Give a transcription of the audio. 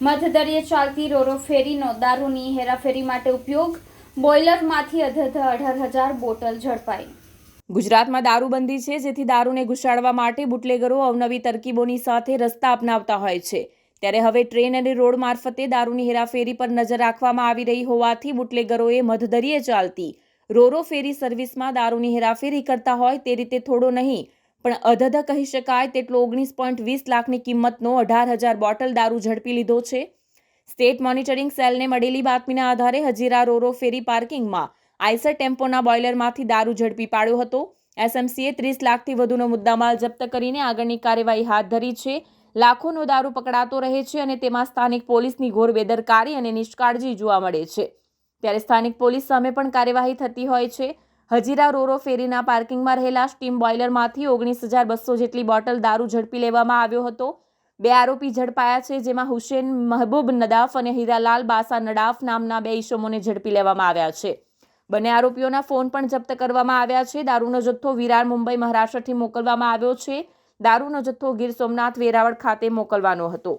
મધદરિયે ચાલતી રોરો ફેરીનો દારૂની હેરાફેરી માટે ઉપયોગ, બોઇલરમાંથી અધધ અઢાર હજાર બોટલ ઝડપાઈ. ગુજરાતમાં દારૂબંધી છે, જેથી દારૂને ઘુસાડવા માટે બુટલેગરો અવનવી તરકીબોની સાથે રસ્તા અપનાવતા હોય છે. ત્યારે હવે ટ્રેન અને રોડ મારફતે દારૂની હેરાફેરી પર નજર રાખવામાં આવી રહી હોવાથી બુટલેગરોએ મધદરિયે ચાલતી રોરો ફેરી સર્વિસમાં દારૂની હેરાફેરી કરતા હોય તે રીતે થોડો નહીં પણ અધધ કહી શકાય તેટલો ઓગણીસ પોઈન્ટ વીસ લાખની કિંમતનો અઢાર હજાર બોટલ દારૂ ઝડપી લીધો છે. સ્ટેટ મોનિટરિંગ સેલને મળેલી બાતમીના આધારે હજીરા રોરો ફેરી પાર્કિંગમાં આઈસર ટેમ્પોના બોઇલરમાંથી દારૂ ઝડપી પાડ્યો હતો. એસએમસીએ ત્રીસ લાખથી વધુનો મુદ્દામાલ જપ્ત કરીને આગળની કાર્યવાહી હાથ ધરી છે. લાખોનો દારૂ પકડાતો રહે છે અને તેમાં સ્થાનિક પોલીસની ઘોર બેદરકારી અને નિષ્કાળજી જોવા મળે છે. ત્યારે સ્થાનિક પોલીસ સામે પણ કાર્યવાહી થતી હોય છે. હજીરા રોરો ફેરીના પાર્કિંગમાં રહેલા સ્ટીમ બોઇલરમાંથી ઓગણીસ હજાર બસો જેટલી બોટલ દારૂ ઝડપી લેવામાં આવ્યો હતો. બે આરોપી ઝડપાયા છે, જેમાં હુસેન મહબૂબ નદાફ અને હીરાલાલ બાસા નડાફ નામના બે ઈસમોને ઝડપી લેવામાં આવ્યા છે. બંને આરોપીઓના ફોન પણ જપ્ત કરવામાં આવ્યા છે. દારૂનો જથ્થો વિરાર, મુંબઈ, મહારાષ્ટ્રથી મોકલવામાં આવ્યો છે. દારૂનો જથ્થો ગીર સોમનાથ, વેરાવળ ખાતે મોકલવાનો હતો.